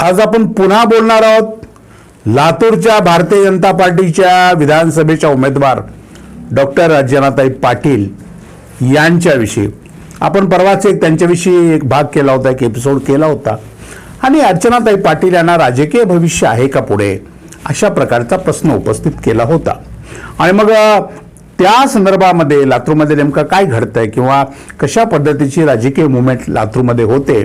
आज आपण पुन्हा बोलणार आहोत. लातूरच्या भारतीय जनता पार्टीच्या विधानसभेच्या उमेदवार डॉक्टर अर्चनाताई पाटील यांच्याविषयी. आपण परवाच एक त्यांच्याविषयी एक भाग केला होता एक एपिसोड केला होता. आणि अर्चनाताई पाटील यांना राजकीय भविष्य आहे का पुढे? अशा प्रकारचा प्रश्न उपस्थित केला होता. आणि मग त्या संदर्भामध्ये लातूरमध्ये नेमकं काय घडतंय किंवा कशा पद्धतीची राजकीय मुवमेंट लातूरमध्ये होते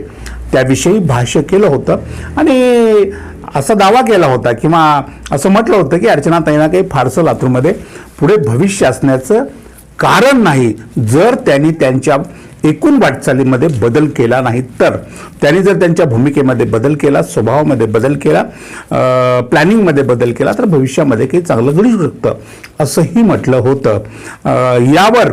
त्याविषयी भाष्य केलं होतं. आणि असा दावा केला होता किंवा असं म्हटलं होतं की अर्चना अर्चनाताईंना काही फारसं लातूरमध्ये पुढे भविष्य असण्याचं कारण नाही. जर त्यांनी त्यांच्या एकूण वाटचालीमध्ये बदल केला नाही तर. त्यांनी जर त्यांच्या भूमिकेमध्ये बदल केला स्वभावामध्ये बदल केला प्लॅनिंगमध्ये बदल केला तर भविष्यामध्ये काही चांगलं घडू शकतं असंही म्हटलं होतं. यावर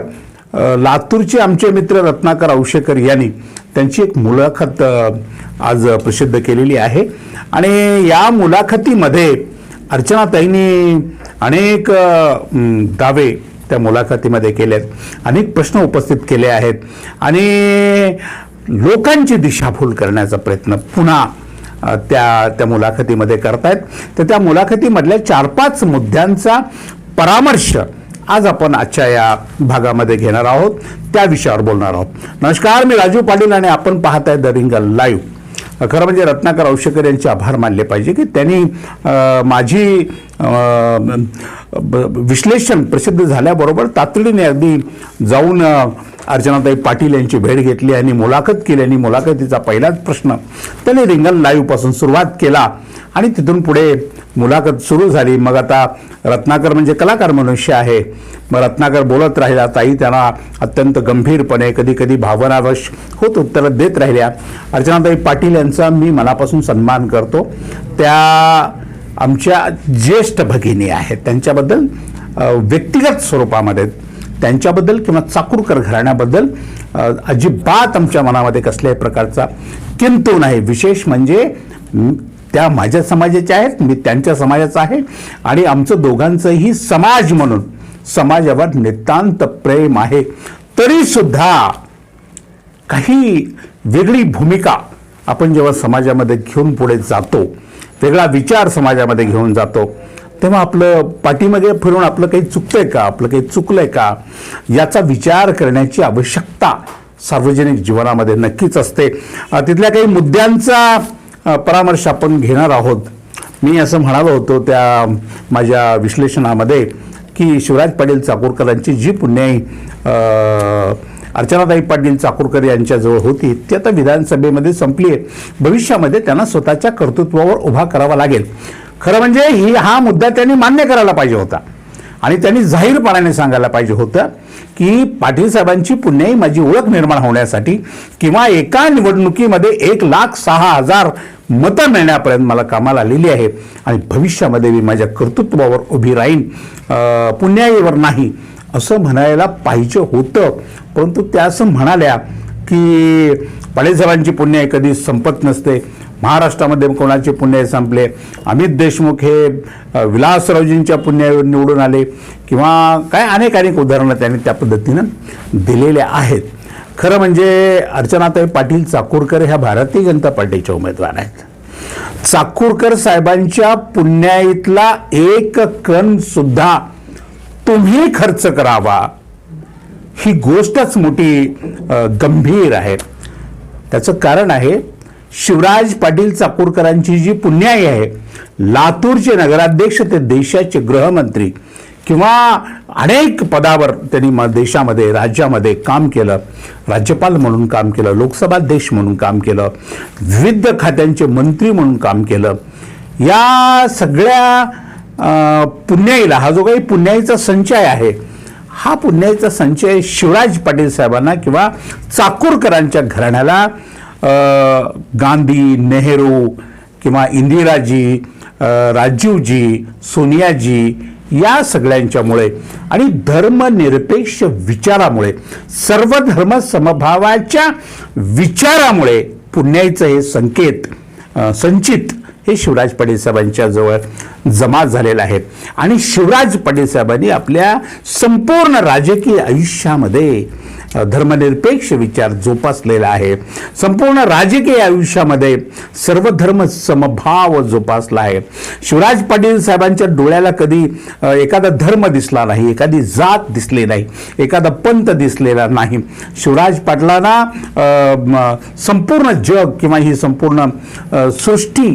लातूरचे आमचे मित्र रत्नाकर औशेकर यांनी त्यांची एक मुलाखत आज प्रसिद्ध केलेली आहे. आणि या मुलाखतीमध्ये अर्चनाताईंनी अनेक दावे त्या मुलाखतीमध्ये केलेत. अनेक प्रश्न उपस्थित केले आहेत. आणि लोकांची दिशाभूल करण्याचा प्रयत्न पुन्हा त्या त्या मुलाखतीमध्ये करतायत. तर त्या मुलाखतीमधल्या चार पाच मुद्द्यांचा परामर्श आज आपण आजच्या या भागामध्ये घेणार आहोत. त्या विषयावर बोलणार आहोत. नमस्कार मी राजू पाटील आणि आपण पाहत आहे द रिंगल लाईव्ह. खरं म्हणजे रत्नाकर औशेकर यांचे आभार मानले पाहिजे की त्यांनी माझी ब- विश्लेषण प्रसिद्ध झाल्याबरोबर तातडीने अगदी जाऊन अर्जनाताई अर्चनाताई पाटील यांची भेट घेतली आणि मुलाखत केली आणि मुलाखतीचा पहिलाच प्रश्न त्यांनी रिंगल लाईव्हपासून सुरुवात केला आणि तिथून पुढे मुलाखत सुरू झाली. मग आता रत्नाकर म्हणजे कलाकार मनुष्य आहे. मग रत्नाकर बोलत राहिला ताई त्यांना अत्यंत गंभीरपणे कधी कधी भावनावश होत उत्तरं देत राहिल्या. अर्चनाताई पाटील यांचा मी मनापासून सन्मान करतो. त्या आमच्या ज्येष्ठ भगिनी आहेत. त्यांच्याबद्दल व्यक्तिगत स्वरूपामध्ये त्यांच्याबद्दल किंवा चाकूरकर घराण्याबद्दल अजिबात आमच्या मनामध्ये कसल्याही प्रकारचा किंतू नाही. विशेष म्हणजे त्या माझ्या समाजाच्या आहेत मी त्यांच्या समाजाचा आहे आणि आमचं दोघांचंही समाज म्हणून समाजावर नितांत प्रेम आहे. तरीसुद्धा काही वेगळी भूमिका आपण जेव्हा समाजामध्ये घेऊन पुढे जातो वेगळा विचार समाजामध्ये घेऊन जातो तेव्हा आपलं पाठीमागे फिरून आपलं काही चुकतंय का आपलं काही चुकलं आहे का याचा विचार करण्याची आवश्यकता सार्वजनिक जीवनामध्ये नक्कीच असते. तिथल्या काही मुद्द्यांचा परामर्श आपण घेणार आहोत. मी असं म्हणालो होतो त्या माझ्या विश्लेषणामध्ये की शिवराज पाटील चाकूरकरांची जी पुण्याई अर्चनाताई पाटील चाकूरकर यांच्याजवळ होती ती आता विधानसभेमध्ये संपली आहे. भविष्यामध्ये त्यांना स्वतःच्या कर्तृत्वावर उभा करावा लागेल. खरं म्हणजे ही हा मुद्दा त्यांनी मान्य करायला पाहिजे होता. आणि त्यांनी जाहीरपणाने सांगायला पाहिजे होतं की पाटील साहेबांची पुण्याई माझी ओळख निर्माण होण्यासाठी किंवा एका निवडणुकीमध्ये एक लाख सहा हजार मतं मिळण्यापर्यंत मला कामाला आलेली आहे. आणि भविष्यामध्ये मी माझ्या कर्तृत्वावर उभी राहीन पुण्याईवर नाही असं म्हणायला पाहिजे होतं. परंतु त्या असं म्हणाल्या की पाटील साहेबांची पुण्याई कधी संपत नसते. महाराष्ट्रामध्ये कोणाचे पुण्य संपले? अमित देशमुख हे विलासरावजींच्या पुण्यावर निवडून आले. किंवा काय अनेक अनेक उदाहरणं त्यांनी त्या पद्धतीनं दिलेल्या आहेत. खरं म्हणजे अर्चनाताई पाटील चाकूरकर ह्या भारतीय जनता पार्टीच्या उमेदवार आहेत. चाकूरकर साहेबांच्या पुण्याईतला एक कण सुद्धा तुम्ही खर्च करावा. ही गोष्टच मोठी गंभीर आहे. त्याचं कारण आहे शिवराज पाटील चाकूरकरांची जी पुण्याई आहे लातूरचे नगराध्यक्ष ते देशाचे गृहमंत्री किंवा अनेक पदावर त्यांनी म- देशामध्ये राज्यामध्ये काम केलं. राज्यपाल म्हणून काम केलं लोकसभाध्यक्ष म्हणून काम केलं विविध खात्यांचे मंत्री म्हणून काम केलं. या सगळ्या पुण्याईला हा जो काही पुण्याईचा संचय आहे हा पुण्याईचा संचय शिवराज पाटील साहेबांना किंवा चाकूरकरांच्या घराण्याला गांधी नेहरू किंवा इंदिराजी राजीवजी सोनियाजी या सगळ्यांच्यामुळे आणि धर्मनिरपेक्ष विचारामुळे सर्व धर्म समभावाच्या विचारामुळे पुण्याईचं हे संकेत संचित हे शिवराज पाटील साहेबांच्या जवळ जमा झालेलं आहे आणि शिवराज पाटील साहेबांनी आपल्या संपूर्ण राजकीय आयुष्यामध्ये धर्मनिरपेक्ष विचार जोपासलेला आहे. संपूर्ण राजकीय आयुष्यामध्ये सर्व धर्म समभाव जोपासला आहे. शिवराज पाटील साहेबांच्या डोळ्याला कधी एखादा धर्म दिसला नाही एखादी जात दिसली नाही एखादा पंथ दिसलेला नाही. शिवराज पाटलांना संपूर्ण जग किंवा ही संपूर्ण सृष्टी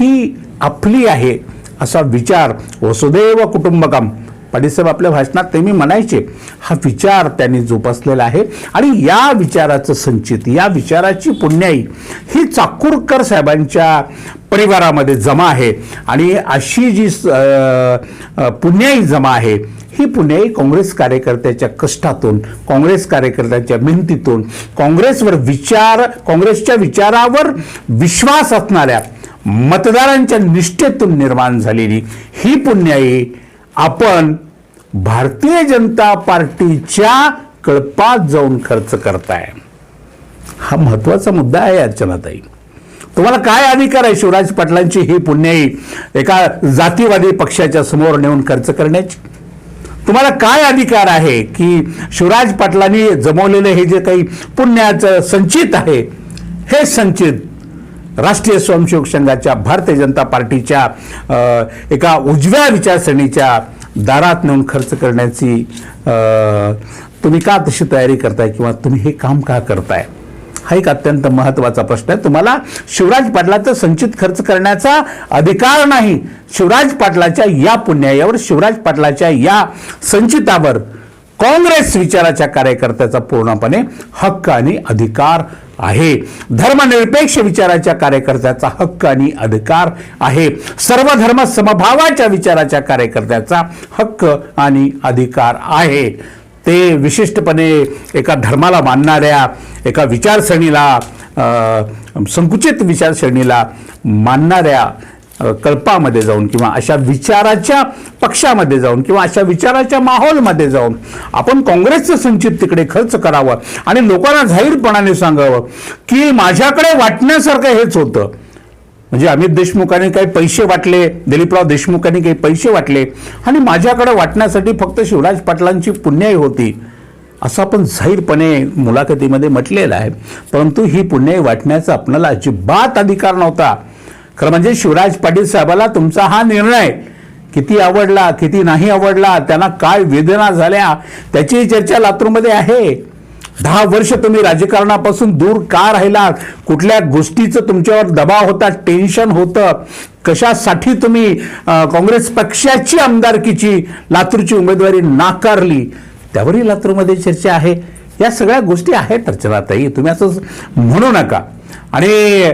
ही आपली आहे असा विचार वसुदैव कुटुंबकम पाटीलसाहेब आपल्या भाषणात नेहमी म्हणायचे हा विचार त्यांनी जोपासलेला आहे. आणि या विचाराचं संचित या विचाराची पुण्याई ही चाकूरकर साहेबांच्या परिवारामध्ये जमा आहे. आणि अशी जी पुण्याई जमा आहे ही पुण्याई काँग्रेस कार्यकर्त्याच्या कष्टातून काँग्रेस कार्यकर्त्याच्या मेहनतीतून काँग्रेसवर विचार काँग्रेसच्या विचारावर विश्वास असणाऱ्या मतदारांच्या निष्ठेतून निर्माण झालेली ही पुण्याई आपण भारतीय जनता पार्टीच्या कळपात जाऊन खर्च करताय. हा महत्त्वाचा मुद्दा आहे अर्चनाताई तुम्हाला काय अधिकार आहे शिवराज पाटलांची ही पुण्याई एका जातीवादी पक्षाच्या समोर नेऊन खर्च करण्याची? तुम्हाला काय अधिकार आहे की शिवराज पाटलांनी जमवलेले हे जे काही पुण्याचं संचित आहे हे संचित राष्ट्रीय स्वयंसेवक संघाच्या भारतीय जनता पार्टीच्या एका उजव्या विचारसरणीच्या दारात नेऊन खर्च करण्याची तुम्ही का तशी तयारी करताय किंवा तुम्ही हे काम का करताय? हा एक अत्यंत महत्त्वाचा प्रश्न आहे. तुम्हाला शिवराज पाटलाचा संचित खर्च करण्याचा अधिकार नाही. शिवराज पाटलाच्या या पुण्यायावर शिवराज पाटलाच्या या संचितावर काँग्रेस विचाराच्या कार्यकर्त्याचा पूर्णपणे हक्क आणि अधिकार आहे. धर्मनिरपेक्ष विचाराच्या कार्यकर्त्याचा हक्क आणि अधिकार आहे. सर्व धर्म समभावाच्या विचाराच्या कार्यकर्त्याचा हक्क आणि अधिकार आहे. ते विशिष्टपणे एका धर्माला मानणाऱ्या एका विचारसरणीला संकुचित विचारसरणीला मानणाऱ्या कल्पामध्ये जाऊन किंवा अशा विचाराच्या पक्षामध्ये जाऊन किंवा अशा विचाराच्या माहोलमध्ये जाऊन आपण काँग्रेसचं संचित तिकडे खर्च करावं आणि लोकांना जाहीरपणाने सांगावं की माझ्याकडे वाटण्यासारखं हेच होतं. म्हणजे अमित देशमुखांनी काही पैसे वाटले दिलीपराव देशमुखांनी काही पैसे वाटले आणि माझ्याकडे वाटण्यासाठी फक्त शिवराज पाटलांची पुण्याई होती. असं आपण जाहीरपणे मुलाखतीमध्ये म्हटलेलं आहे. परंतु ही पुण्याई वाटण्याचा आपल्याला अजिबात अधिकार नव्हता. खरं म्हणजे शिवराज पाटील साहेबाला तुमचा हा निर्णय किती आवडला किती नाही आवडला त्यांना काय वेदना झाल्या त्याची चर्चा लातूरमध्ये आहे. दहा वर्ष तुम्ही राजकारणापासून दूर का राहिला कुठल्या गोष्टीचं तुमच्यावर दबाव होता टेन्शन होतं? कशासाठी तुम्ही काँग्रेस पक्षाची आमदारकीची लातूरची उमेदवारी नाकारली? त्यावरही लातूरमध्ये चर्चा आहे. या सगळ्या गोष्टी आहेत रचनाताई तुम्ही असं म्हणू नका. आणि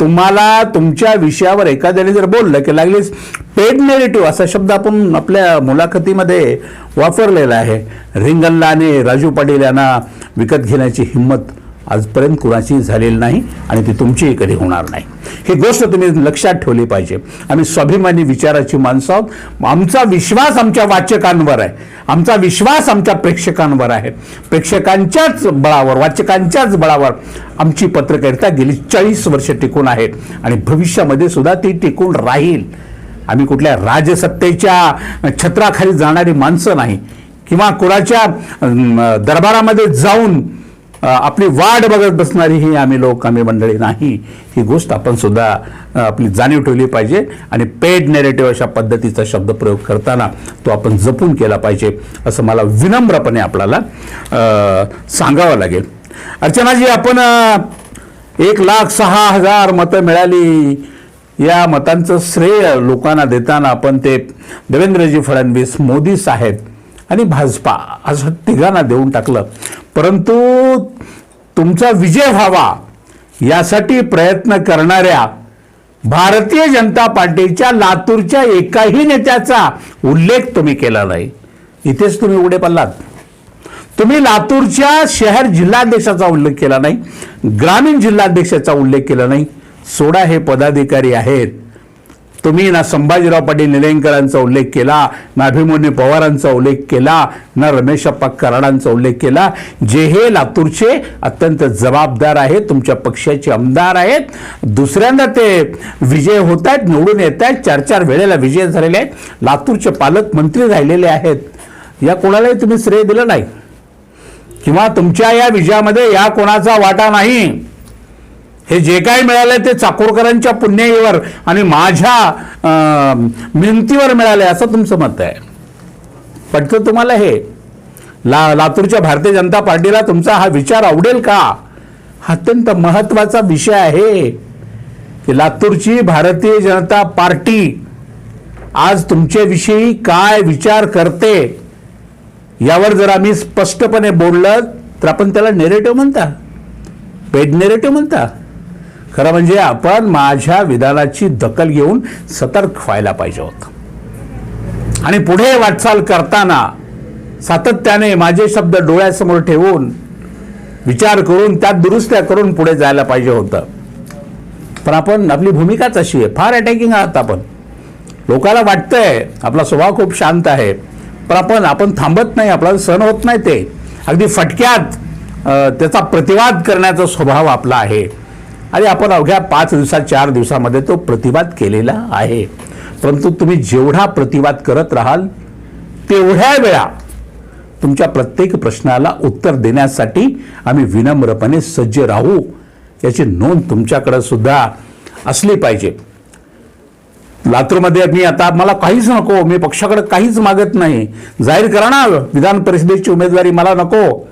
तुम्हाला तुमच्या विषयावर एखाद्याने जर बोललं की लागलीच पेड नेरेटिव्ह असा शब्द आपण आपल्या मुलाखतीमध्ये वापरलेला आहे. रिंगल्ला आणि राजू पाटील यांना विकत घेण्याची हिंमत आजपर्यंत कुणाची झालेली नाही आणि ती तुमचीही कधी होणार नाही. ही गोष्ट तुम्ही लक्षात ठेवली पाहिजे. आम्ही स्वाभिमानी विचाराची माणसं आहोत. आमचा विश्वास आमच्या वाचकांवर आहे. आमचा विश्वास आमच्या प्रेक्षकांवर आहे. प्रेक्षकांच्याच बळावर वाचकांच्याच बळावर आमची पत्रकारिता गेली चाळीस वर्ष टिकून आहे. आणि भविष्यामध्ये सुद्धा ती टिकून राहील. आम्ही कुठल्या राजसत्तेच्या छत्राखाली जाणारी माणसं नाही. किंवा कुणाच्या दरबारामध्ये जाऊन आपली वाट बघत बसणारी ही आम्ही लोक आम्ही मंडळी नाही. ही गोष्ट आपण सुद्धा आपली जाणीव ठेवली पाहिजे आणि पेड नेरेटिव्ह अशा पद्धतीचा शब्दप्रयोग करताना तो आपण जपून केला पाहिजे असं मला विनम्रपणे आपल्याला सांगावं लागेल. अर्चनाजी आपण एक लाख सहा हजार मतं मिळाली. या मतांचं श्रेय लोकांना देताना आपण ते देवेंद्रजी फडणवीस मोदी साहेब आणि भाजपा असं तिघांना देऊन टाकलं. परंतु तुमचा विजय व्हावा यासाठी प्रयत्न करणाऱ्या भारतीय जनता पार्टीच्या लातूरच्या एकाही नेत्याचा उल्लेख तुम्ही केला नाही. इथेच तुम्ही उडे पडलात. तुम्ही लातूरच्या शहर जिल्हाध्यक्षाचा उल्लेख केला नाही ग्रामीण जिल्हाध्यक्षाचा उल्लेख केला नाही. सोडा हे पदाधिकारी आहेत. तुम्ही ना संभाजीराव पाटील निलंगकरांचा उल्लेख केला ना अभिमन्यू पवारांचा उल्लेख केला ना रमेशप्पा कराडांचा उल्लेख केला. जे हे लातूरचे अत्यंत जबाबदार आहेत तुमच्या पक्षाचे आमदार आहेत. दुसऱ्यांदा ते विजय होत आहेत निवडून येत आहेत चार चार वेळेला विजय झालेले आहेत. लातूरचे पालकमंत्री राहिलेले आहेत. या कोणालाही तुम्ही श्रेय दिलं नाही. किंवा तुमच्या या विजयामध्ये या कोणाचा वाटा नाही. हे जे काय मिळालंय ते चाकोरकरांच्या पुण्याईवर आणि माझ्या अं, मेहनतीवर मिळालंय असं तुमचं मत आहे. पटतं तुम्हाला हे ला लातूरच्या भारतीय जनता पार्टीला तुमचा हा विचार आवडेल का? हा अत्यंत महत्त्वाचा विषय आहे की लातूरची भारतीय जनता पार्टी आज तुमच्याविषयी काय विचार करते यावर जर आम्ही स्पष्टपणे बोललं तर आपण त्याला नेरेटिव्ह म्हणता. पेड नेरेटिव्ह म्हणता. खरं म्हणजे आपण माझ्या विधानाची दखल घेऊन सतर्क व्हायला पाहिजे होतं. आणि पुढे वाटचाल करताना सातत्याने माझे शब्द डोळ्यासमोर ठेवून विचार करून त्यात दुरुस्त्या करून पुढे जायला पाहिजे होतं. पण आपण आपली भूमिकाच अशी आहे फार अटॅकिंग आहात आपण. लोकाला वाटतंय आपला स्वभाव खूप शांत आहे पण आपण आपण थांबत नाही आपल्याला सहन होत नाही ते. अगदी फटक्यात त्याचा प्रतिवाद करण्याचा स्वभाव आपला आहे. आणि आपण अवघ्या पाच दिवसात चार दिवसामध्ये तो प्रतिवाद केलेला आहे. परंतु तुम्ही जेवढा प्रतिवाद करत राहाल तेवढ्या वेळा तुमच्या प्रत्येक प्रश्नाला उत्तर देण्यासाठी आम्ही विनम्रपणे सज्ज राहू याची नोंद तुमच्याकडं सुद्धा असली पाहिजे. लातूरमध्ये मी आता मला काहीच नको मी पक्षाकडे काहीच मागत नाही. जाहीर करा ना विधान परिषदेची उमेदवारी मला नको.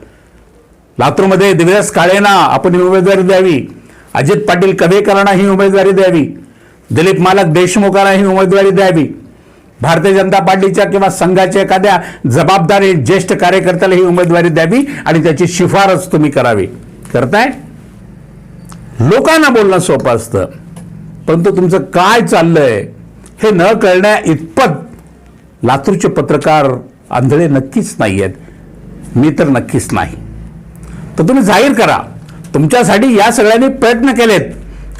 लातूरमध्ये देवीदास काळेंना आपण उमेदवारी द्यावी. अजित पाटील कवेकरांना ही उमेदवारी द्यावी. दिलीप मालक देशमुखांना ही उमेदवारी द्यावी. भारतीय जनता पार्टीच्या किंवा संघाच्या एखाद्या जबाबदारी ज्येष्ठ कार्यकर्त्याला ही उमेदवारी द्यावी आणि त्याची शिफारस तुम्ही करावी. करताय? लोकांना बोलणं सोपं असतं. परंतु तुमचं काय चाललंय हे न कळण्या इतपत लातूरचे पत्रकार आंधळे नक्कीच नाही आहेत मी तर नक्कीच नाही. तर तुम्ही जाहीर करा. तुमच्यासाठी या सगळ्यांनी प्रयत्न केलेत.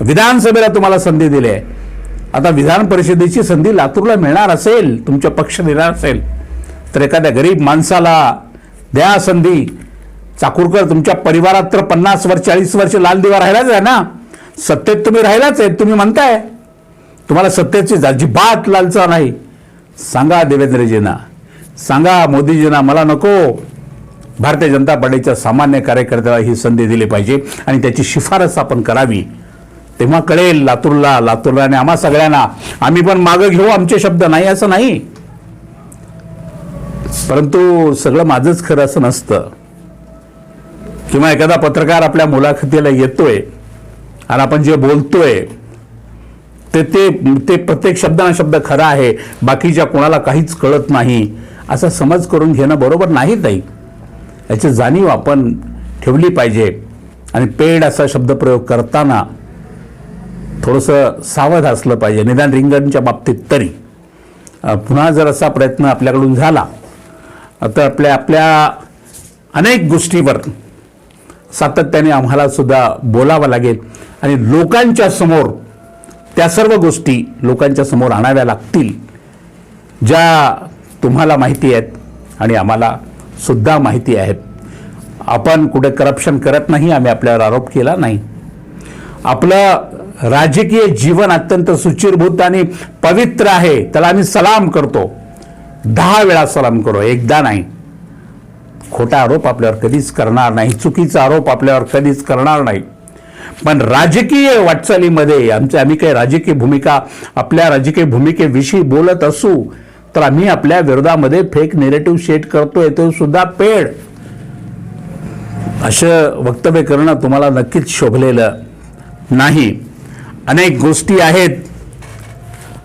विधानसभेला तुम्हाला संधी दिली आहे. आता विधान परिषदेची संधी लातूरला मिळणार असेल तुमच्या पक्ष देणार असेल तर एखाद्या गरीब माणसाला द्या संधी. चाकूरकर तुमच्या परिवारात तर पन्नास वर्ष चाळीस वर्ष लाल दिवा राहिलाच आहे ना? सत्तेत तुम्ही राहिलाच आहे तुम्ही म्हणताय. तुम्हाला सत्तेची अजिबात लालचा नाही. सांगा देवेंद्रजींना. सांगा मोदीजींना मला नको. भारतीय जनता पार्टीच्या सामान्य कार्यकर्त्याला ही संधी दिली पाहिजे आणि त्याची शिफारस आपण करावी. तेव्हा कळेल लातूरला लातूरला आणि आम्हा सगळ्यांना. आम्ही पण मागं घेऊ आमचे शब्द नाही असं नाही. परंतु सगळं माझंच खरं असं नसतं. किंवा एखादा पत्रकार आपल्या मुलाखतीला येतोय आणि आपण जे बोलतोय ते ते ते प्रत्येक शब्दाना शब्द खरा आहे बाकीच्या कोणाला काहीच कळत नाही. असा समज करून घेणं बरोबर नाही ताई. याची जाणीव आपण ठेवली पाहिजे. आणि पेड असा शब्दप्रयोग करताना थोडंसं सावध असलं पाहिजे. निदान रिंगणच्या बाबतीत तरी. पुन्हा जर असा प्रयत्न आपल्याकडून झाला तर आपल्या आपल्या अनेक गोष्टीवर सातत्याने आम्हाला सुद्धा बोलावं लागेल. आणि लोकांच्या समोर त्या सर्व गोष्टी लोकांच्या समोर आणाव्या लागतील ज्या तुम्हाला माहिती आहेत आणि आम्हाला सुद्धा माहिती आहेत. आपण कुठे करप्शन करत नाही आम्ही आपल्यावर आरोप केला नाही. आपलं राजकीय जीवन अत्यंत सुचिरभूत आणि पवित्र आहे. त्याला आम्ही सलाम करतो. दहा वेळा सलाम करू एकदा नाही. खोटा आरोप आपल्यावर कधीच करणार नाही. चुकीचा आरोप आपल्यावर कधीच करणार नाही. पण राजकीय वाटचालीमध्ये आमच्या आम्ही काही राजकीय भूमिका आपल्या राजकीय भूमिकेविषयी बोलत असू तर आम्ही आपल्या विरोधामध्ये फेक निरेटिव्ह शेट करतोय तो सुद्धा पेड असं वक्तव्य करणं तुम्हाला नक्कीच शोभलेलं नाही. अनेक गोष्टी आहेत.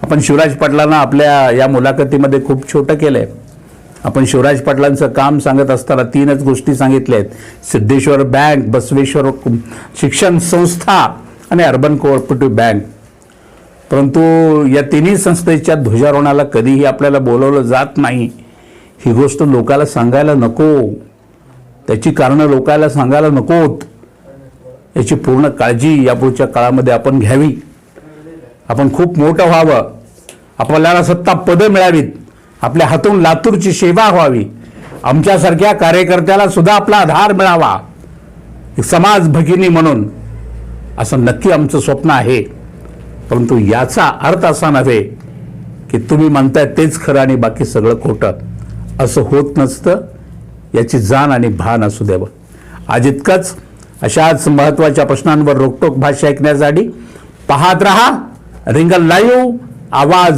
आपण शिवराज पाटलांना आपल्या या मुलाखतीमध्ये खूप छोटं केलंय. आपण शिवराज पाटलांचं काम सांगत असताना तीनच गोष्टी सांगितल्या आहेत सिद्धेश्वर बँक बसवेश्वर शिक्षण संस्था आणि अर्बन कोऑपरेटिव्ह बँक. परंतु या तिन्ही संस्थेच्या ध्वजारोहणाला कधीही आपल्याला बोलवलं जात नाही. ही गोष्ट लोकाला सांगायला नको. त्याची कारणं लोकाला सांगायला नकोत. याची पूर्ण काळजी यापुढच्या काळामध्ये आपण घ्यावी. आपण खूप मोठं व्हावं. आपल्याला सत्ता पदं मिळावीत. आपल्या हातून लातूरची सेवा व्हावी. आमच्यासारख्या कार्यकर्त्याला सुद्धा आपला आधार मिळावा. एक समाज भगिनी म्हणून. असं नक्की आमचं स्वप्न आहे. परंतु याचा अर्थ असा नव्हे की तुम्ही म्हणताय तेच खरं आणि बाकी सगळं खोटं. असं होत नसतं. याची जाण आणि भान असू द्यावं. आज इतकंच. अशाच महत्त्वाच्या प्रश्नांवर रोकटोक भाष्य ऐकण्यासाठी पाहत रहा. रिंगल लाईव्ह. आवाज